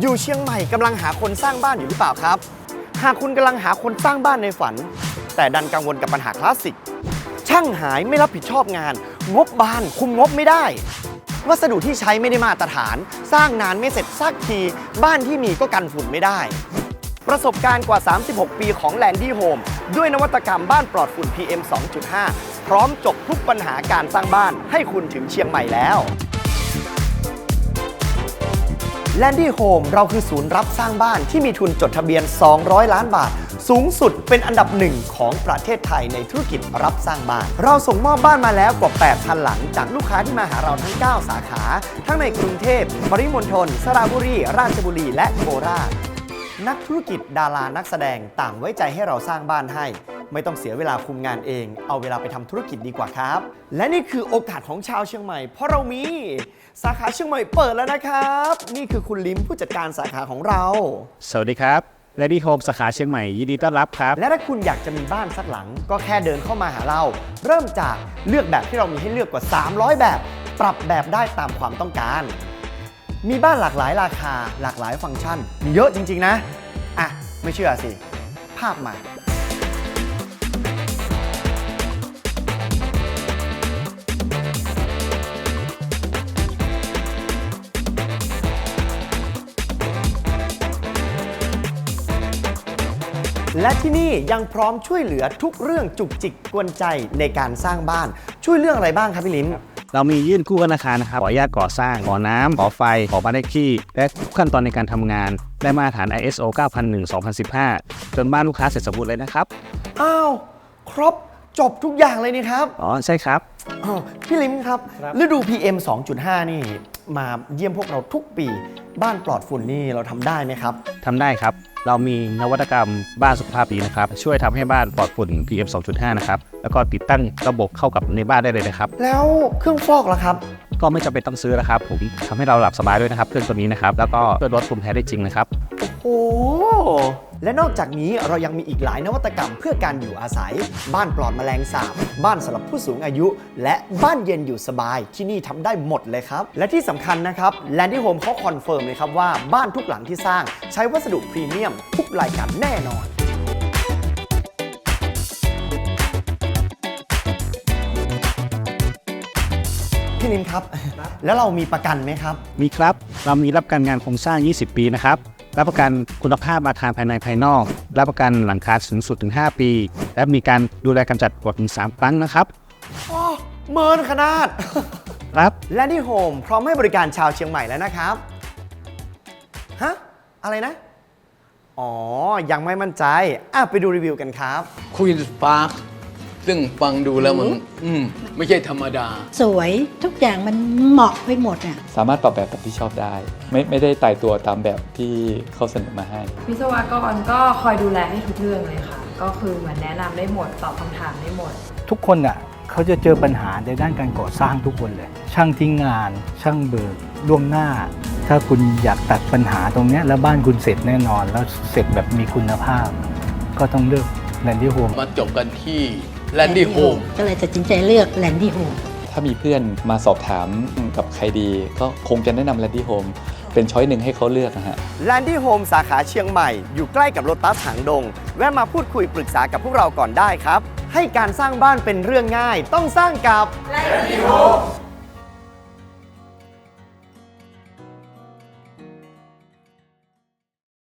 อยู่เชียงใหม่กำลังหาคนสร้างบ้านอยู่หรือเปล่าครับ หากคุณกำลังหาคนสร้างบ้านในฝัน แต่ดันกังวลกับปัญหาคลาสสิก ช่างหายไม่รับผิดชอบงาน งบบานคุมงบไม่ได้ วัสดุที่ใช้ไม่ได้มาตรฐาน สร้างนานไม่เสร็จสักที บ้านที่มีก็กันฝุ่นไม่ได้ ประสบการณ์กว่า 36 ปีของ Landy Home ด้วยนวัตกรรมบ้านปลอดฝุ่น PM 2.5 พร้อมจบทุกปัญหาการสร้างบ้านให้คุณถึงเชียงใหม่แล้ว Landy Home เราคือศูนย์รับสร้างบ้านที่มีทุนจดทะเบียน 200 ล้านบาท สูงสุดเป็นอันดับหนึ่งของประเทศไทยในธุรกิจรับสร้างบ้าน เราส่งมอบบ้านมาแล้วกว่า 8,000 หลัง จากลูกค้าที่มาหาเราทั้ง 9 สาขา ทั้งในกรุงเทพปริมณฑลสระบุรี ราชบุรี และโคราชนักธุรกิจดารานักแสดงต่างไว้ใจให้เราสร้างบ้านให้ ไม่ต้องเสียเวลาคุมงานเอง เอาเวลาไปทำธุรกิจดีกว่าครับ และนี่คือโอกาสของชาวเชียงใหม่ เพราะเรามีสาขาเชียงใหม่เปิดแล้วนะครับ นี่คือคุณลิมผู้จัดการสาขาของเรา สวัสดีครับ Lady Home สาขาเชียงใหม่ยินดีต้อนรับครับ และถ้าคุณอยากจะมีบ้านสักหลัง ก็แค่เดินเข้ามาหาเรา เริ่มจากเลือกแบบที่เรามีให้เลือกกว่า 300 แบบ ปรับแบบได้ตามความต้องการ มีบ้านหลากหลายราคา หลากหลายฟังก์ชันมีเยอะจริง ๆ นะ อะ ไม่เชื่อสิ ภาพมา และที่นี่ยังพร้อมช่วยเหลือทุกเรื่องจุกจิกกวนใจในการสร้างบ้าน ช่วยเรื่องอะไรบ้างครับพี่ลิ้มเรามียื่นกู้ธนาคารนะครับ ขออนุญาตก่อสร้าง ขอน้ำ ขอไฟ ขอบ้านเลขที่ และทุกขั้นตอนในการทำงาน ได้มาตรฐาน ISO 9001-2015 จนบ้านลูกค้าเสร็จสมบูรณ์เลยนะครับ อ้าว ครบจบทุกอย่างเลยนี่ครับ อ๋อ ใช่ครับ อ้าวพี่ลิมครับ ฤดู PM 2.5 นี่มาเยี่ยมพวกเราทุกปี บ้านปลอดฝุ่นนี่เราทำได้ไหมครับ ทำได้ครับ เรามีนวัตกรรมบ้านสุขภาพดีนะครับ ช่วยทำให้บ้านปลอดฝุ่น PM 2.5 นะครับ แล้วก็ติดตั้งระบบเข้ากับในบ้านได้เลยนะครับ แล้วเครื่องฟอกล่ะครับ ก็ไม่จำเป็นต้องซื้อนะครับผมทำให้เราหลับสบายด้วยนะครับ เครื่องตัวนี้นะครับ แล้วก็ช่วยลดภูมิแพ้ได้จริงนะครับ โอ้ และนอกจากนี้เรายังมีอีกหลายนวัตกรรมเพื่อการอยู่อาศัย บ้านปลอดแมลงสาบ บ้านสำหรับผู้สูงอายุ และบ้านเย็นอยู่สบายที่นี่ทำได้หมดเลยครับ และที่สำคัญนะครับแลนดี้โฮมเขาคอนเฟิร์มเลยครับว่าบ้านทุกหลังที่สร้างใช้วัสดุพรีเมียมทุกรายการแน่นอน พี่ลิมครับ แล้วเรามีประกันไหมครับ มีครับ เรามีรับประกันงานโครงสร้าง 20 ปีนะครับ รับประกันคุณภาพอาคารภายในภายนอก รับประกันหลังคาสูงสุดถึง 5 ปี และมีการดูแลกำจัดกรดถึง 3 ครั้งนะครับโอ้เมินขนาด ครับและที่โฮมพร้อมให้บริการชาวเชียงใหม่แล้วนะครับ ฮะ อะไรนะ อ๋อ ยังไม่มั่นใจ อะ ไปดูรีวิวกันครับควีนส์พาร์ค ซึ่งฟังดูแล้วมันอืมไม่ใช่ธรรมดา สวยทุกอย่างมันเหมาะไปหมดอะ สามารถปรับแบบแบบที่ชอบได้ ไม่ไม่ได้ตายตัวตามแบบที่เขาเสนอมาให้ วิศวกรก็คอยดูแลให้ทุกเรื่องเลยค่ะ ก็คือเหมือนแนะนำได้หมดตอบคำถามได้หมด ทุกคนอะเขาจะเจอปัญหาในด้านการก่อสร้างทุกคนเลย ช่างทิ้งงาน ช่างเบิกล่วงหน้า ถ้าคุณอยากตัดปัญหาตรงเนี้ยแล้วบ้านคุณเสร็จแน่นอน แล้วเสร็จแบบมีคุณภาพ ก็ต้องเลือกแลนดี้โฮม มาจบกันที่ แลนดี้โฮมก็เลยตัดสินใจเลือกแลนดี้โฮมถ้ามีเพื่อนมาสอบถามกับใครดี ก็คงจะแนะนำแลนดี้โฮมเป็นช้อยหนึ่งให้เขาเลือกนะฮะ Landy Home สาขาเชียงใหม่ อยู่ใกล้กับโลตัสหางดง แวะมาพูดคุยปรึกษากับพวกเราก่อนได้ครับ ให้การสร้างบ้านเป็นเรื่องง่าย ต้องสร้างกับ Landy Home